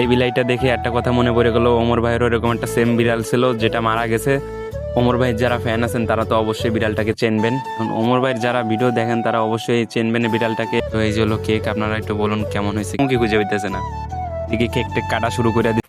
এই বিলাইটা দেখে একটা কথা মনে পড়ে গেলো, ওমর ভাইয়েরও এরকম একটা সেম বিড়াল ছিল যেটা মারা গেছে। ওমর ভাইয়ের যারা ফ্যান আছেন, তারা তো অবশ্যই বিড়ালটাকে চেনবেন। ওমর ভাইয়ের যারা ভিডিও দেখেন, তারা অবশ্যই চেনবেন বিড়ালটাকে। তো এই যে হলো কেক আপনারা একটু বলুন কেমন হয়েছে? কি খুঁজে হইতেছে না? দিকে কেক টেক কাটা শুরু করে দি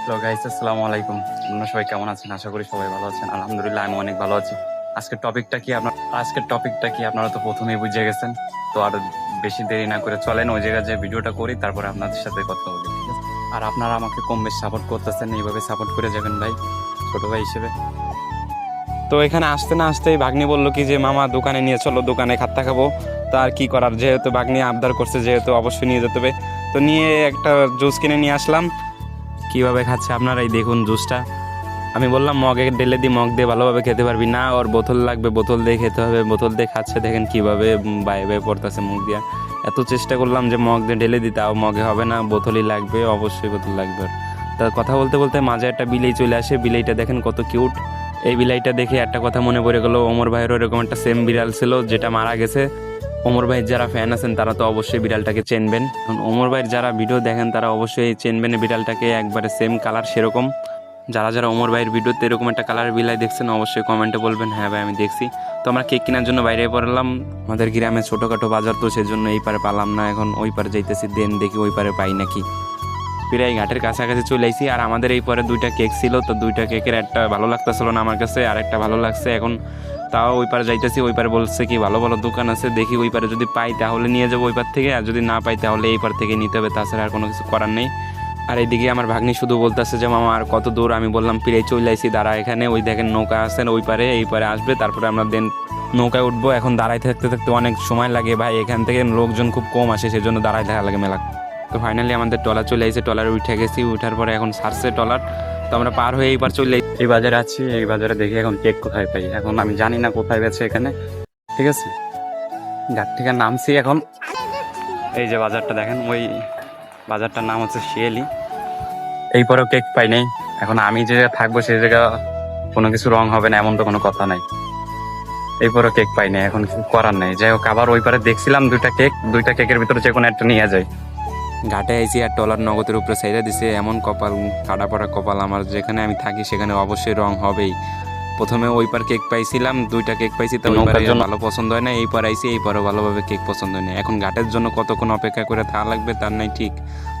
হ্যালো গাইস আসসালামু আলাইকুম। আপনারা সবাই কেমন আছেন? আশা করি সবাই ভালো আছেন। আলহামদুলিল্লাহ, আমি অনেক ভালো আছি। আজকের টপিকটা কি আপনার আজকের টপিকটা কি আপনারা তো প্রথমেই বুঝে গেছেন। তো আর বেশি দেরি না করে চলেন ওই জায়গায় যে ভিডিওটা করি, তারপরে আপনাদের সাথে কথা বলি আর আপনারা আমাকে কম বেশ সাপোর্ট করতেছেন, এইভাবে সাপোর্ট করে যাবেন ভাই, ছোট ভাই হিসেবে। তো এখানে আসতে না আসতেই ভাগ্নি বলল কি যে, মামা, দোকানে নিয়ে চলো, দোকানে খাত্তা খাব। তা আর কি করার? যেহেতু ভাগ্নি আবদার করছে, যেহেতু অবশ্যই নিয়ে যেতে হবে। তো নিয়ে একটা জুস কিনে নিয়ে আসলাম। কীভাবে খাচ্ছে আপনারাই দেখুন জুসটা। আমি বললাম, মগে ঢেলে দিই মগ দিয়ে ভালোভাবে খেতে পারবি। না, ওর বোতল লাগবে, বোতল দিয়ে খেতে হবে, বোতল দিয়ে খাচ্ছে, দেখেন কীভাবে বায়ে বায়ে পড়তেছে মুখ দিয়ে। এত চেষ্টা করলাম যে মগ দিয়ে ঢেলে দিই তাও মগে হবে না, বোতলই লাগবে, অবশ্যই বোতল লাগবে। তা কথা বলতে বলতে মাঝে একটা বিলেই চলে আসে, বিলেইটা দেখেন কত কিউট। এই বিলাইটা দেখে একটা কথা মনে পড়ে গেলো, ওমর ভাইয়েরও এরকম একটা সেম বিড়াল ছিল, যেটা মারা গেছে। ওমর ভাইয়ের যারা ফ্যান আছেন, তারা তো অবশ্যই বিড়ালটাকে চেনবেন। কারণ ওমর ভাইয়ের যারা ভিডিও দেখেন, তারা অবশ্যই চেনবেন বিড়ালটাকে, একবারে সেম কালার সেরকম। যারা যারা ওমর ভাইয়ের ভিডিওতে এরকম একটা কালার বিলাই দেখছেন, অবশ্যই কমেন্টে বলবেন হ্যাঁ ভাই, আমি দেখছি। তো আমরা কেক কেনার জন্য বাইরে পড়লাম আমাদের গ্রামে ছোটোখাটো বাজার তো সেজন্য এই পারে পালাম না, এখন ওই পারে যাইতেছি দেন দেখি ওই পারে পাই নাকি। প্রায় ঘাটের কাছাকাছি চলে আসি আর আমাদের এই পরে দুইটা কেক ছিল, তো দুইটা কেকের একটা ভালো লাগতেছিল না আমার কাছে, আর একটা ভালো লাগছে এখন। তাও ওই পারে যাইতেছি, ওই পারে বলছে কি, ভালো ভালো দোকান আছে, দেখি ওই পারে যদি পাই তাহলে নিয়ে যাব ওই পার থেকে, আর যদি না পাই তাহলে এই পার থেকে নিতে হবে, তাছাড়া আর কোনো কিছু করার নেই। আর এইদিকে আমার ভাগ্নি শুধু বলতেছে যে, মামা, আর কত দূর? আমি বললাম প্রায় চলে আইছি, দাঁড়া এখানে। ওই দেখেন নৌকা আছে ওই পারে, এই পারে আসবে। তারপরে আমরা দেন নৌকায় উঠবো। এখন দাঁড়াই থাকতে থাকতে অনেক সময় লাগে ভাই। এখান থেকে লোকজন খুব কম আসে, সেজন্য দাঁড়াই থাকা লাগে মেলা। তো ফাইনালি আমাদের টলার চলে আসে টলারে উঠে গেছি। উঠার পরে এখন সারছে টলার তো আমরা পার হয়ে এইবার চলে। এই বাজারে আছি। এই বাজারে দেখি এখন কেক কোথায় পাই। এখন আমি জানি না কোথায় গেছে এখানে। ঠিক আছে? ঘাট থেকে নামছি এখন। এই যে বাজারটা দেখেন, ওই বাজারটার নাম হচ্ছে শিয়ালি এই পরেও কেক পাই নাই। এখন আমি যে জায়গায় থাকব সেই জায়গা কোনো কিছু রং হবে না এমন তো কোনো কথা নাই। এই পরেও কেক পাই নাই এখন কিছু করার নাই। যাই হোক আবার ওই পারে দেখছিলাম দুইটা কেক দুইটা কেকের ভিতরে যে কোনো একটা নিয়ে যায়। ঘাটে আইছি আর টলার নগদের উপরে সাইডে দিছে এমন কপাল কাটা পড়া কপাল আমার। যেখানে আমি থাকি সেখানে অবশ্যই রং হবেই। প্রথমে ওই পার কেক পাইছিলাম দুইটা কেক পাইছি তো ভালো পছন্দ হয় না এই পার আইছি এই পারও ভালোভাবে কেক পছন্দ হয় না। এখন ঘাটের জন্য কতক্ষণ অপেক্ষা করে থাকা লাগবে তার নাই ঠিক।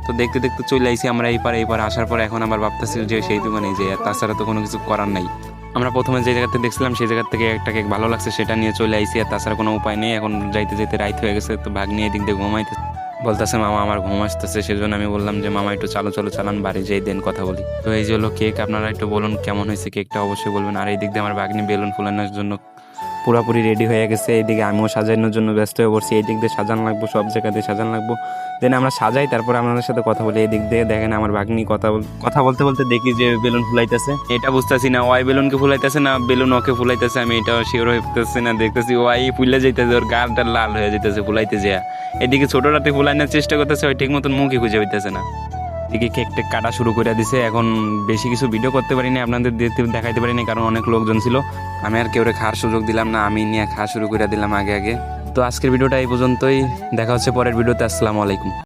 তো দেখতে দেখতে চলে আইছি আমরা এই পারে এই পারে। আসার পরে এখন আবার ভাবতেছি যে সেই দোকানে যে তাছাড়া তো কোনো কিছু করার নাই। আমরা প্রথমে যে জায়গাতে দেখছিলাম, সেই জায়গা থেকে একটা কেক ভালো লাগছে, সেটা নিয়ে চলে আইছি, আর তাছাড়া কোনো উপায় নেই। এখন যাইতে যাইতে রাইত হয়ে গেছে, তো ভাগ নিয়ে এদিক দিয়ে ঘুমাইতে বলতেছে, মামা, আমার ঘুম আসতেছে। সেজন্য আমি বললাম যে, মামা, একটু চালো, চলো, চালান, বাড়ি যেই দেন, কথা বলি। তো এই যে হলো কেক, আপনারা একটু বলুন, কেমন হয়েছে? কেকটা অবশ্যই বলবেন। আর এই দিক দিয়ে আমার বাগনি বেলুন ফুলানোর জন্য পুরোপুরি রেডি হয়ে গেছে। এইদিকে আমিও সাজানোর জন্য ব্যস্ত হয়ে পড়ছি। এই দিক দিয়ে সাজান লাগবো, সব জায়গাতে সাজান লাগবো। দেন আমরা সাজাই, তারপর আপনাদের সাথে কথা বলি। এই দিক দিয়ে দেখেন আমার ভাগ্নি কথা কথা বলতে বলতে দেখি যে বেলুন ফুলাইতেছে। এটা বুঝতেছি না, ওয়াই বেলুনকে ফুলাইতেছে না, বেলুন ওকে ফুলাইতেছে, আমি এটা শিওর হইতেছি না, দেখতেছি ওয়াই ফুলে যাইতেছে, ওর গালটা লাল হয়ে যেতেছে ফুলাইতে যা এদিকে ছোট রাতে ফুলাইনোর চেষ্টা করতেছে, ওই ঠিক মতন মুখই খুঁজে হইতেছে না। কেক টেক কাটা শুরু করে দিছে। এখন বেশি কিছু ভিডিও করতে পারিনি, আপনাদের দেখাইতে পারিনি, কারণ অনেক লোকজন ছিল। আমি আর কেউ খাওয়ার সুযোগ দিলাম না, আমি নিয়ে খাওয়া শুরু করে দিলাম আগে আগে। তো আজকের ভিডিওটা এই পর্যন্তই। দেখা হচ্ছে পরের ভিডিওতে আসসালামু আলাইকুম।